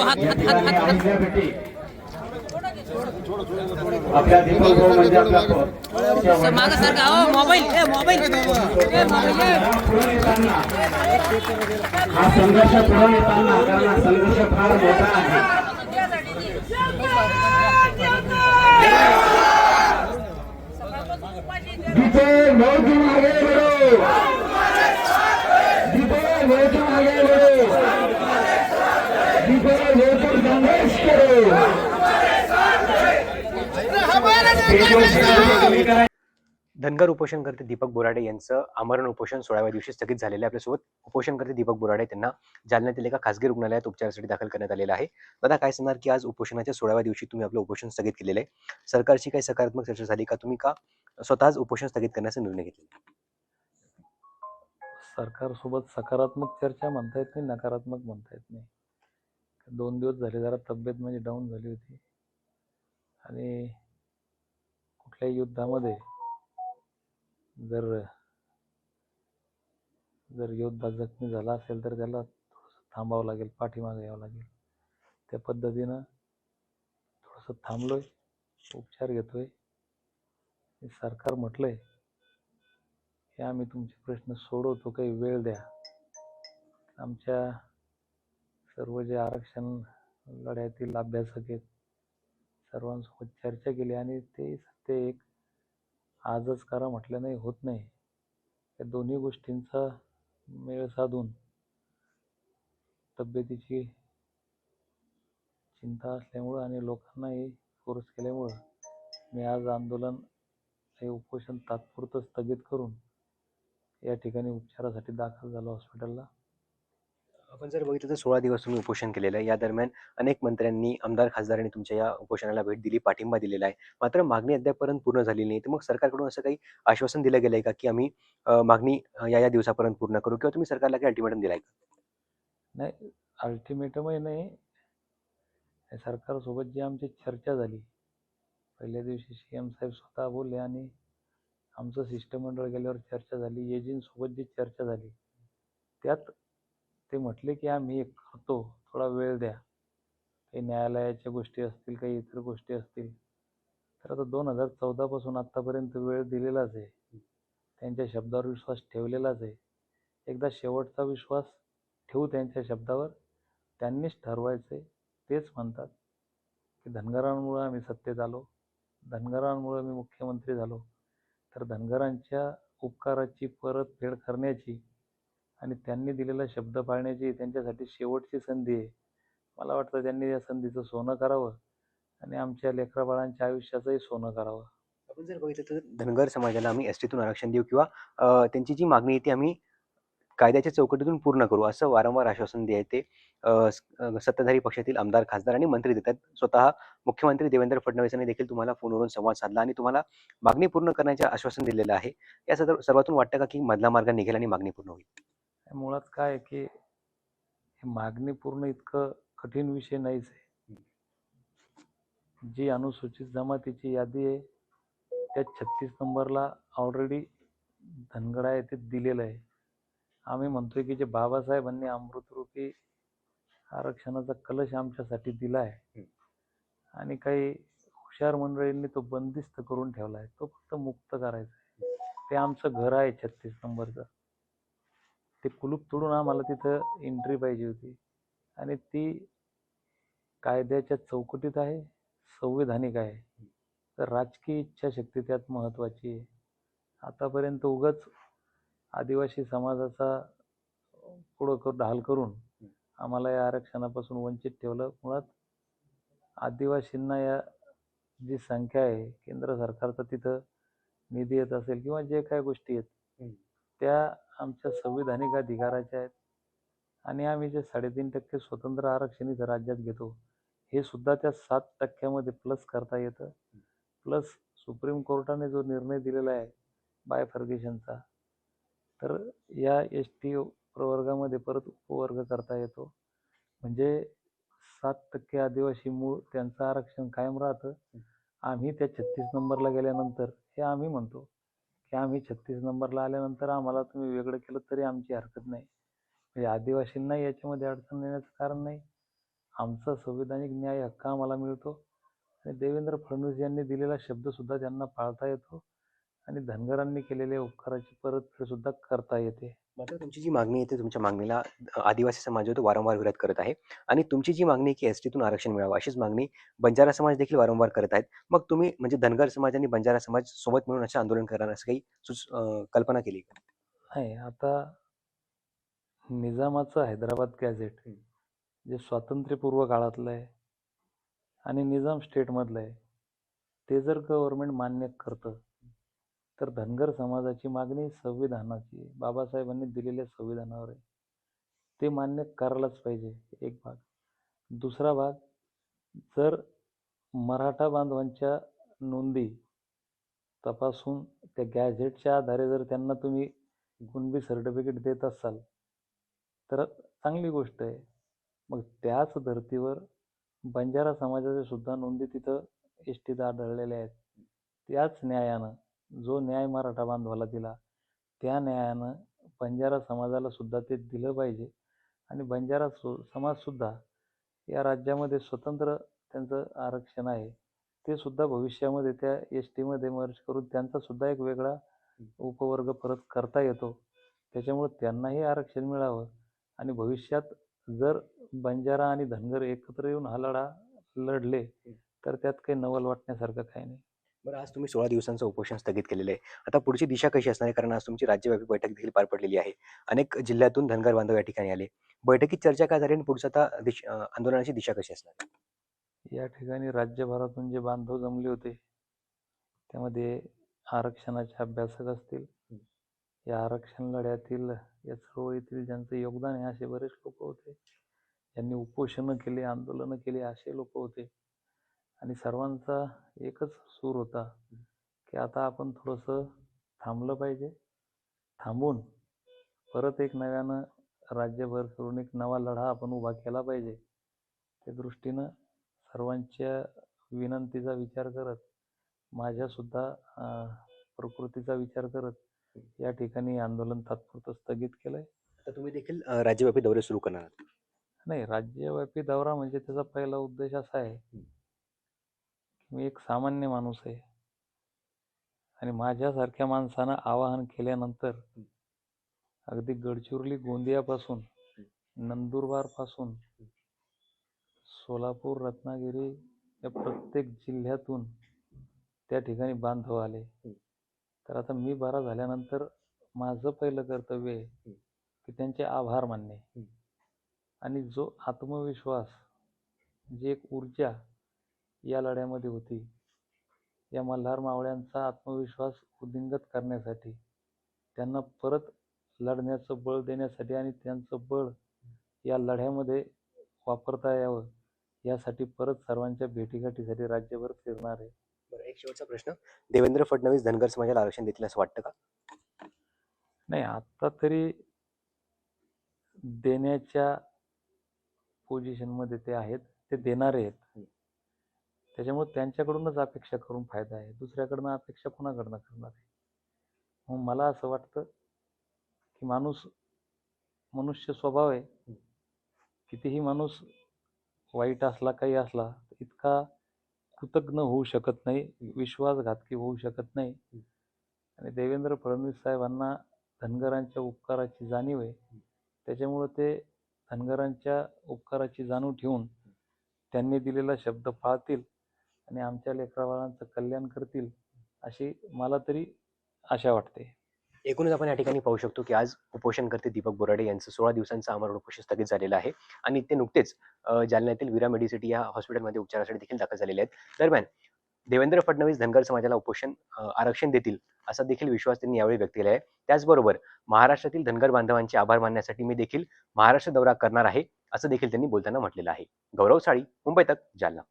हात या हात हात ठिकाणी हात आणल्या बेटी आपल्या दीपक भाऊ म्हणजे आपला सर, मागं सारखा हो मोबाईल ए मोबाईल. हा संघर्ष पुढे येताना कारण संघर्ष फार मोठा आहे. दीपक उपोषण करते दीपक संघर्ष करो. धनगर उपोषणकर्ते दीपक बोराडे यांचं आमरण उपोषण सोळाव्या दिवशी स्थगित झालेलं आहे. आपल्यासोबत उपोषणकर्ते दीपक बोराडे त्यांना जालन्यातील एका खासगी रुग्णालयात उपचारासाठी दाखल करण्यात आलेलं आहे. दादा काय सांगणार की आज उपोषणाच्या सोळाव्या दिवशी तुम्ही आपलं उपोषण स्थगित केलेलं आहे? सरकारची काही सकारात्मक चर्चा झाली का? तुम्ही का स्वतःच उपोषण स्थगित करण्याचा निर्णय घेतला सरकारसोबत सकारात्मक चर्चा म्हणता येत नाही नकारात्मक म्हणता येत नाही. दोन दिवस झाले जरा तब्येत म्हणजे माझी डाऊन झाली होती. आणि कुठल्याही युद्धामध्ये जर जर योद्धा जखमी झाला असेल तर त्याला थोडंसं थांबावं लागेल पाठीमागे यावं लागेल. त्या पद्धतीनं थोडंसं थांबलोय उपचार घेतोय. हे सरकार म्हटलंय की आम्ही तुमचे प्रश्न सोडवतो काही वेळ द्या. आमच्या सर्व जे आरक्षण लढ्यातील अभ्यासक आहेत सर्वांसोबत चर्चा केली आणि ते सत्य एक आजच करा म्हटलं नाही होत नाही. या दोन्ही गोष्टींचा मेळ साधून तब्येतीची चिंता असल्यामुळं आणि लोकांनाही फोर्स केल्यामुळं मी आज आंदोलन हे उपोषण तात्पुरतं स्थगित करून या ठिकाणी उपचारासाठी दाखल झालो हॉस्पिटलला. आपण जर बघितलं तर सोळा दिवस तुम्ही उपोषण केलेलं आहे. या दरम्यान अनेक मंत्र्यांनी आमदार खासदारांनी तुमच्या या उपोषणाला भेट दिली पाठिंबा दिलेला आहे. मात्र मागणी अद्यापपर्यंत पूर्ण झालेली नाही. तर मग सरकारकडून असं काही आश्वासन दिलं गेलं आहे का की आम्ही मागणी या या दिवसापर्यंत पूर्ण करू किंवा तुम्ही सरकारला काही अल्टिमेटम दिलाय का? नाही अल्टिमेटमही नाही. सरकारसोबत जी आमची चर्चा झाली पहिल्या दिवशी सी एम साहेब स्वतः बोलले आणि आमचं शिष्टमंडळ गेल्यावर चर्चा झाली. एजंटसोबत जी चर्चा झाली त्यात ते म्हटले की आम्ही एक करतो थोडा वेळ द्या. काही न्यायालयाच्या गोष्टी असतील काही इतर गोष्टी असतील. तर आता दोन हजार चौदापासून आत्तापर्यंत वेळ दिलेलाच आहे. त्यांच्या शब्दावर विश्वास ठेवलेलाच आहे. एकदा शेवटचा विश्वास ठेवू त्यांच्या शब्दावर त्यांनीच ठरवायचं आहे तेच म्हणतात की धनगरांमुळं आम्ही सत्तेत आलो. धनगरांमुळं मी मुख्यमंत्री झालो. तर धनगरांच्या उपकाराची परतफेड करण्याची आणि त्यांनी दिलेला शब्द पाळण्याची त्यांच्यासाठी शेवटची संधी आहे. मला वाटतं त्यांनी या संधीचं सोनं करावं आणि आमच्या लेकराबाळांच्या आयुष्याचंही सोनं करावं. आपण जर बघितलं तर धनगर समाजाला आम्ही एस टीतून आरक्षण देऊ किंवा त्यांची जी मागणी आहे ती आम्ही कायद्याच्या चौकटीतून पूर्ण करू असं वारंवार आश्वासन द्याय ते सत्ताधारी पक्षातील आमदार खासदार आणि मंत्री देतात. स्वतः मुख्यमंत्री देवेंद्र फडणवीसांनी देखील तुम्हाला फोनवरून संवाद साधला आणि तुम्हाला मागणी पूर्ण करण्याचे आश्वासन दिलेलं आहे. या सर्व- सर्वातून वाटतं का की मधला मार्ग निघेल आणि मागणी पूर्ण होईल? मुळात काय आहे की हे मागणी पूर्ण इतकं कठीण विषय नाहीच आहे. जी अनुसूचित जमातीची यादी आहे त्या छत्तीस नंबरला ऑलरेडी धनगडा येथे दिलेलं आहे. आम्ही म्हणतोय की जे बाबासाहेबांनी अमृतरूपी आरक्षणाचा कलश आमच्यासाठी दिला आहे आणि काही हुशार मंडळींनी तो बंदिस्त करून ठेवला आहे तो फक्त मुक्त करायचा आहे. ते आमचं घर आहे छत्तीस नंबरचं. ते कुलूप तोडून आम्हाला तिथं एंट्री पाहिजे होती. आणि ती कायद्याच्या चौकटीत आहे संविधानिक आहे. तर राजकीय इच्छाशक्ती त्यात महत्त्वाची आहे. आतापर्यंत उगाच आदिवासी समाजाचा पुढं कर ढाल करून आम्हाला या आरक्षणापासून वंचित ठेवलं. मुळात आदिवासींना या जी संख्या आहे केंद्र सरकारचा तिथं निधी येत असेल किंवा जे काय गोष्टी आहेत त्या आमच्या संविधानिक अधिकाराच्या आहेत. आणि आम्ही जे साडेतीन टक्के स्वतंत्र आरक्षण इथं राज्यात घेतो हे सुद्धा त्या सात टक्क्यामध्ये प्लस करता येतं. प्लस सुप्रीम कोर्टाने जो निर्णय दिलेला आहे बाय फर्गेशनचा तर या एस टी प्रवर्गामध्ये परत उपवर्ग करता येतो. म्हणजे सात टक्के आदिवासी मूळ त्यांचं आरक्षण कायम राहतं. आम्ही त्या छत्तीस नंबरला गेल्यानंतर हे आम्ही म्हणतो की आम्ही छत्तीस नंबरला आल्यानंतर आम्हाला तुम्ही वेगळं केलं तरी आमची हरकत नाही. म्हणजे आदिवासींना याच्यामध्ये अडचण येण्याचं कारण नाही. आमचा संविधानिक न्याय हक्क आम्हाला मिळतो. आणि देवेंद्र फडणवीस यांनी दिलेला शब्दसुद्धा त्यांना पाळता येतो. आणि धनगरांनी केलेल्या उपकाराची परतफेड सुद्धा करता येते. मात्र तुमची जी मागणी आहे ती तुमच्या मागणीला आदिवासी समाज जो तो वारंवार विरोध करत आहे. आणि तुमची जी मागणी की एस टीतून आरक्षण मिळावं अशीच मागणी बंजारा समाज देखील वारंवार करत आहेत. मग तुम्ही म्हणजे धनगर समाज आणि बंजारा समाज सोबत मिळून असं आंदोलन करणार असं काही कल्पना केली का? नाही आता निजामाचं हैदराबाद गॅझेट जे स्वातंत्र्यपूर्व काळातलं आहे आणि निजाम स्टेटमधलं आहे ते जर गव्हर्नमेंट मान्य करतं तर धनगर समाजाची मागणी संविधानाची आहे. बाबासाहेबांनी दिलेल्या संविधानावर आहे. ते मान्य करायलाच पाहिजे एक भाग. दुसरा भाग जर मराठा बांधवांच्या नोंदी तपासून त्या गॅझेटच्या आधारे जर त्यांना तुम्ही कुणबी सर्टिफिकेट देत असाल तर चांगली गोष्ट आहे. मग त्याच धर्तीवर बंजारा समाजाच्या सुद्धा नोंदी तिथं एस टीत आढळलेल्या आहेत. त्याच न्यायानं जो न्याय मराठा बांधवाला दिला त्या न्यायानं बंजारा समाजाला सुद्धा ते दिलं पाहिजे. आणि बंजारा सु समाजसुद्धा या राज्यामध्ये स्वतंत्र त्यांचं आरक्षण आहे ते सुद्धा भविष्यामध्ये त्या एस टीमध्ये मर्ज करून त्यांचा सुद्धा एक वेगळा उपवर्ग परत करता येतो. त्याच्यामुळं त्यांनाही आरक्षण मिळावं. आणि भविष्यात जर बंजारा आणि धनगर एकत्र येऊन हा लढा लढले तर त्यात काही नवल वाटण्यासारखं काही नाही. बरं आज तुम्ही सोळा दिवसांचं उपोषण स्थगित केलेलं आहे. आता पुढची दिशा कशी असणार आहे? कारण आज तुमची राज्यव्यापी बैठक देखील पार पडलेली आहे. अनेक जिल्ह्यातून धनगर बांधव या ठिकाणी आले. बैठकीत चर्चा काय झाली आणि पुढचं आता दिश आंदोलनाची दिशा कशी असणार? आहे? या ठिकाणी राज्यभरातून जे बांधव जमले होते त्यामध्ये आरक्षणाचे अभ्यासक असतील या आरक्षण लढ्यातील या चळवळीतील ज्यांचं योगदान आहे असे बरेच लोक होते. ज्यांनी उपोषणं केली आंदोलनं केली असे लोक होते. आणि सर्वांचा एकच सूर होता की आता आपण थोडंसं थांबलं पाहिजे. थांबून परत एक नव्यानं राज्यभर करून एक नवा लढा आपण उभा केला पाहिजे. त्या दृष्टीनं सर्वांच्या विनंतीचा विचार करत माझ्यासुद्धा प्रकृतीचा विचार करत या ठिकाणी आंदोलन तात्पुरतं स्थगित केलंय. आता तुम्ही देखील राज्यव्यापी दौरे सुरू करणार आहात. नाही राज्यव्यापी दौरा म्हणजे त्याचा पहिला उद्देश असा आहे मी एक सामान्य माणूस आहे. आणि माझ्यासारख्या माणसानं आवाहन केल्यानंतर अगदी गडचिरोली गोंदियापासून नंदुरबारपासून सोलापूर रत्नागिरी या प्रत्येक जिल्ह्यातून त्या ठिकाणी बांधव आले. तर आता मी बरा झाल्यानंतर माझं पहिलं कर्तव्य आहे की त्यांचे आभार मानणे. आणि जो आत्मविश्वास जी एक ऊर्जा या लढ्यामध्ये होती. या मल्हार मावळ्यांचा आत्मविश्वास उद्दिंगत करण्यासाठी त्यांना परत लढण्याचं बळ देण्यासाठी आणि त्यांचं बळ या लढ्यामध्ये वापरता यावं यासाठी परत सर्वांच्या भेटीगाठीसाठी राज्यभर फिरणार आहे. बरं एक शेवटचा प्रश्न. देवेंद्र फडणवीस धनगर समाजाला आरक्षण देतील असं वाटतं का? नाही आता तरी देण्याच्या पोझिशनमध्ये ते आहेत ते देणारे आहेत. त्याच्यामुळे त्यांच्याकडूनच अपेक्षा करून फायदा आहे. दुसऱ्याकडनं अपेक्षा कोणाकडनं करणार आहे? मग मला असं वाटतं की माणूस मनुष्य स्वभाव आहे. कितीही माणूस वाईट असला काही असला इतका कृतज्ञ होऊ शकत नाही विश्वासघातकी होऊ शकत नाही. आणि देवेंद्र फडणवीस साहेबांना धनगरांच्या उपकाराची जाणीव आहे. त्याच्यामुळं ते धनगरांच्या उपकाराची जाणीव ठेवून त्यांनी दिलेला शब्द पाळतील. आणि आमच्या लेकराबाळांचं कल्याण करतील अशी मला तरी आशा वाटते. एकूणच आपण या ठिकाणी पाहू शकतो की आज उपोषणकर्ते दीपक बोराडे यांचं सोळा दिवसांचं आमरण उपोषण स्थगित झालेलं आहे. आणि ते नुकतेच जालन्यातील विरा मेडिसिटी या हॉस्पिटलमध्ये उपचारासाठी देखील दाखल झालेले आहेत. दरम्यान देवेंद्र फडणवीस धनगर समाजाला उपोषण आरक्षण देतील असा देखील विश्वास त्यांनी यावेळी व्यक्त केला आहे. त्याचबरोबर महाराष्ट्रातील धनगर बांधवांचे आभार मानण्यासाठी मी देखील महाराष्ट्र दौरा करणार आहे असं देखील त्यांनी बोलताना म्हटलेलं आहे. गौरव साळी मुंबई तक जालना.